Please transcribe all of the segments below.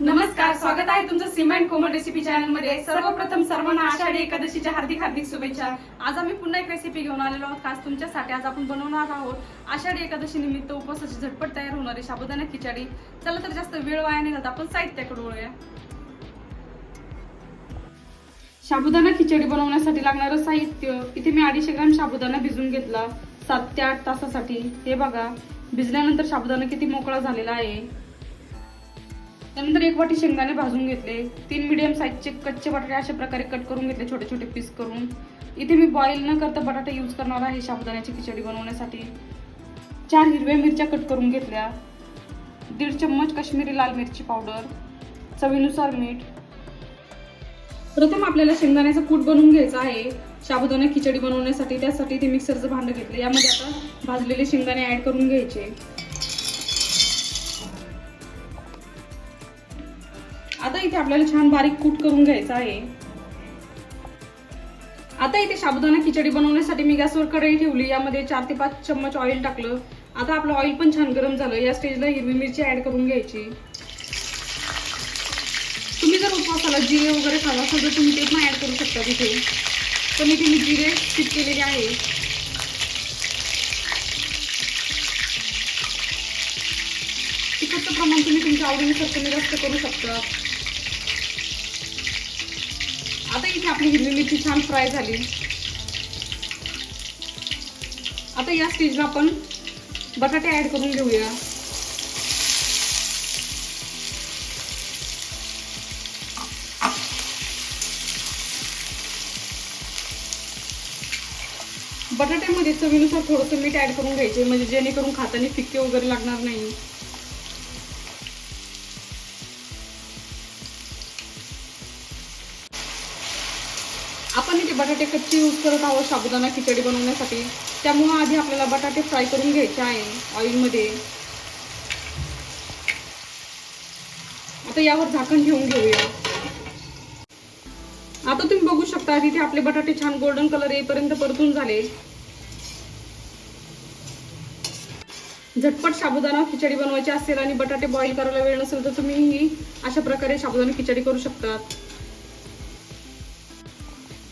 नमस्कार स्वागत आहे तुमचं सिमेंट कोमल रेसिपी चॅनलमध्ये. सर्वप्रथम सर्वांना आषाढी एकादशीच्या हार्दिक हार्दिक शुभेच्छा. आज आम्ही पुन्हा एक रेसिपी घेऊन आलेलो आहोत खास तुमच्यासाठी आज आपण बनवणार आहोत. आषाढी एकादशी निमित्त उपवासाची झटपट तयार होणारी साबुदाणा खिचडी. चला तर जास्त वेळ वाया नाही घालता आपण साहित्याकडे वळूया. साबुदाणा खिचडी बनवण्यासाठी लागणारं साहित्य इथे मी अडीचशे ग्राम साबुदाणा भिजून घेतला. सात ते आठ तासासाठी. हे बघा भिजल्यानंतर साबुदाणा किती मोकळा झालेला आहे. त्यानंतर एक वाटी शेंगदाणे भाजून घेतले. तीन मिडियम साईजचे कच्चे बटाटे अशा प्रकारे कट करून घेतले छोटे छोटे पीस करून. इथे मी बॉईल न करता बटाटे यूज करणार आहे साबुदाण्याची खिचडी बनवण्यासाठी. चार हिरव्या मिरच्या कट करून घेतल्या. दीड चम्मच काश्मीरी लाल मिरची पावडर चवीनुसार मीठ. प्रथम आपल्याला शेंगदाण्याचं कूट बनवून घ्यायचं आहे. साबुदाणा खिचडी बनवण्यासाठी त्यासाठी ते मिक्सरचं भांडं घेतलं. यामध्ये आता भाजलेले शेंगदाणे ऍड करून घ्यायचे. आता इथे आपल्याला छान बारीक कूट करून घ्यायचं आहे. आता इथे साबुदाणा खिचडी बनवण्यासाठी मी गॅसवर कढई ठेवली यामध्ये चार ते पाच चम्मच ऑइल टाकलं. आता आपलं ऑइल पण छान गरम झालं. या स्टेजला हिरवी मिरची ऍड करून घ्यायची. तुम्ही जर उपवासाला जिरे वगैरे खात असाल तर तुम्ही ते पण ऍड करू शकता तिथे. पण इथे मी जिरे स्किप केलेले आहे. तिखटचं प्रमाण तुम्ही तुमच्या आवडीनुसार कमी जास्त करू शकता. आता इथे आपली हिरवी मिरची छान फ्राय झाली. आता या स्टेजला आपण बटाटे ऍड करून घेऊया. बटाट्यामध्ये चवीनुसार थोडंसं मीठ ऍड करून घ्यायचे म्हणजे जेणेकरून खाताना फिक्के वगैरे लागणार नाही. आपण इथे बटाटे कच्चे यूज करत आहोत साबुदाणा खिचडी बनवण्यासाठी. त्यामुळे आधी आपल्याला बटाटे फ्राय करून घ्यायचे आहे ऑइलमध्ये आता यावर झाकण घेऊन घेऊया. आता तुम्ही बघू शकता तिथे आपले बटाटे छान गोल्डन कलर येईपर्यंत परतून झाले. झटपट साबुदाणा खिचडी बनवायची असेल आणि बटाटे बॉईल करायला वेळ नसेल तर तुम्ही अशा प्रकारे साबुदाणा खिचडी करू शकतात.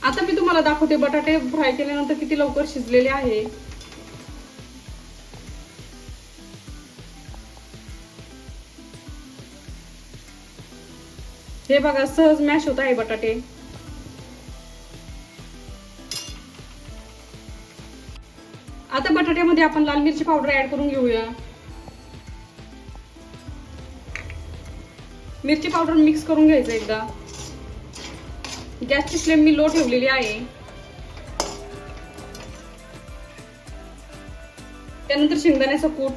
आता मी तुम्हाला दाखवते बटाटे फ्राय केल्यानंतर किती लवकर शिजलेले आहे. हे बघा सहज मॅश होत आहे बटाटे. आता बटाट्यामध्ये आपण लाल मिरची पावडर ऍड करून घेऊया. मिरची पावडर मिक्स करून घ्यायचं एकदा. गॅसची फ्लेम मी लो ठेवलेली आहे. त्यानंतर शेंगदाण्याचा कूट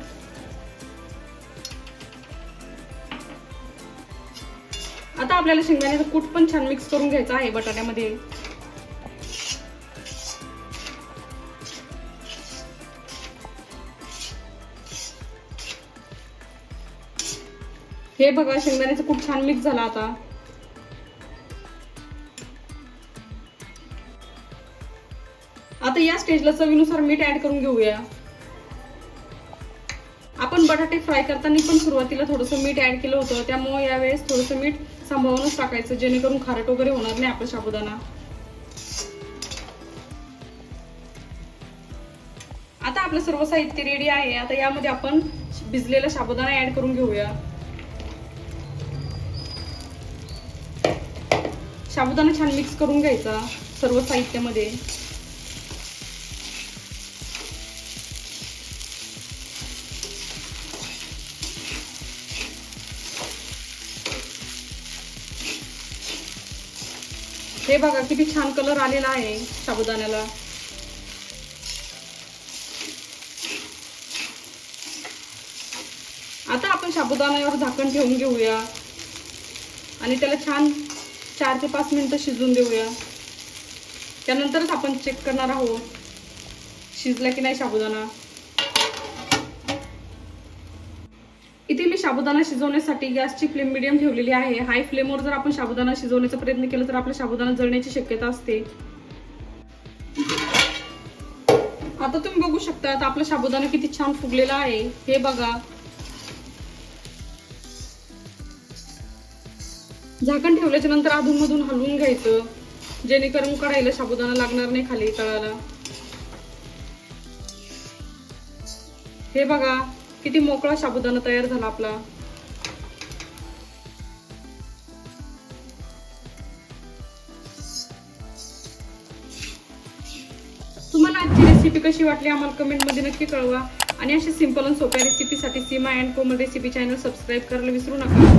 आता आपल्याला शेंगदाण्याचा कूट पण छान मिक्स करून घ्यायचा आहे बटाट्यामध्ये. हे बघा शेंगदाण्याचा कूट छान मिक्स झाला आता. आता या स्टेजला चवीनुसार मीठ ऍड करून घेऊया. आपण बटाटे फ्राय करताना पण सुरुवातीला थोडंसं मीठ ऍड केलं होतं. त्यामुळे यावेळेस थोडंसं मीठ सांभाळूनच टाकायचं जेणेकरून खारट वगैरे होणार नाही आपला साबुदाणा. आता आपलं सर्व साहित्य रेडी आहे. आता यामध्ये आपण भिजलेला साबुदाणा ऍड करून घेऊया. साबुदाणा छान मिक्स करून घ्यायचा सर्व साहित्यामध्ये. हे बघा किती छान कलर आलेला आहे साबुदाण्याला. आता आपण साबुदाण्यावर झाकण ठेवून घेऊया. आणि त्याला छान चार ते पाच मिनटं शिजून देऊया. त्यानंतरच आपण चेक करणार आहोत शिजला की नाही साबुदाणा. इथे मी साबुदाणा शिजवण्यासाठी गॅसची फ्लेम मिडियम ठेवलेली आहे. हाय फ्लेमवर जर आपण साबुदाणा शिजवण्याचा प्रयत्न केला तर आपला साबुदाणा जळण्याची शक्यता असते. आता तुम्ही बघू शकता आता आपला साबुदाणा किती छान फुगलेला आहे. हे बघा. झाकण ठेवल्याच्या नंतर अधूनमधून हलवून घ्यायचं. जेणेकरून कढाईला साबुदाणा लागणार नाही खाली तळाला. हे बघा. किती मोकळा साबुदाणा तयार झाला आपला. तुम्हाला आजची रेसिपी कशी वाटली आम्हाला कमेंटमध्ये नक्की कळवा. आणि अशा सिंपल आणि सोप्या रेसिपीसाठी Seema and Komal recipe channel subscribe करायला विसरू नका.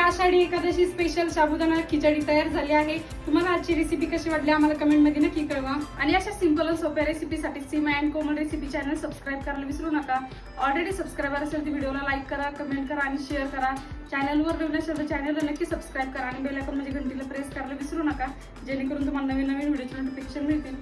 आषाढी एकादशी स्पेशल साबुदाणा खिचडी तयार झाली आहे. तुम्हाला आजची रेसिपी कशी वाटली आम्हाला कमेंटमध्ये नक्की कळवा. आणि अशा सिंपल आणि सोप्या रेसिपीसाठी Seema and Komal recipe channel subscribe करायला विसरू नका. ऑलरेडी सबस्क्रायबर असेल तर व्हिडिओला लाईक करा कमेंट करा आणि शेअर करा. चॅनलवर नवीन असेल तर चॅनलला नक्की सबस्क्राईब करा आणि बेल म्हणजे घंटीला प्रेस करायला विसरू नका. जेणेकरून तुम्हाला नवीन नवीन व्हिडिओचे नोटिफिकेशन मिळतील.